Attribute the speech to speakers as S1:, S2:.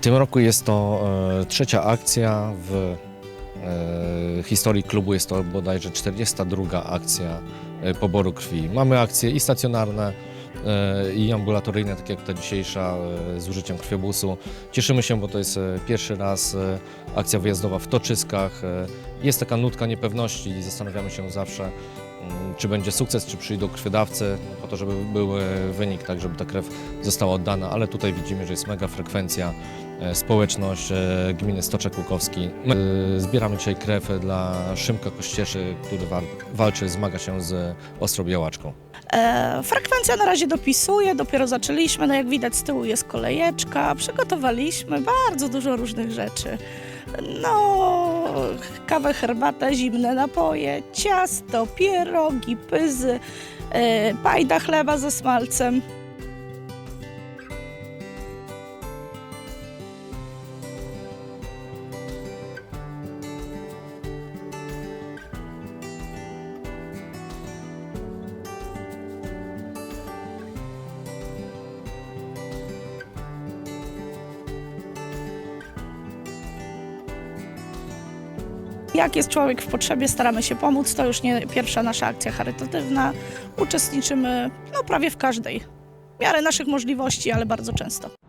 S1: tym roku jest to e, trzecia akcja w e, historii klubu. Jest to bodajże 42 akcja e, poboru krwi. Mamy akcje i stacjonarne, e, i ambulatoryjne, tak jak ta dzisiejsza e, z użyciem krwiobusu. Cieszymy się, bo to jest e, pierwszy raz e, akcja wyjazdowa w Toczyskach. E, Jest taka nutka niepewności i zastanawiamy się zawsze, mm, czy będzie sukces, czy przyjdą krwiodawcy, po to, żeby był wynik, tak żeby ta krew została oddana, ale tutaj widzimy, że jest mega frekwencja, e, społeczność e, gminy Stoczek Łukowski. E, zbieramy dzisiaj krew dla Szymka Kościeszy, który wa- walczy, zmaga się z ostrobiałaczką.
S2: E, frekwencja na razie dopisuje, dopiero zaczęliśmy, no jak widać z tyłu jest kolejeczka, przygotowaliśmy bardzo dużo różnych rzeczy. No, kawę, herbatę, zimne napoje, ciasto, pierogi, pyzy, e, pajda chleba ze smalcem. Jak jest człowiek w potrzebie, staramy się pomóc. To już nie pierwsza nasza akcja charytatywna. Uczestniczymy no, prawie w każdej. W miarę naszych możliwości, ale bardzo często.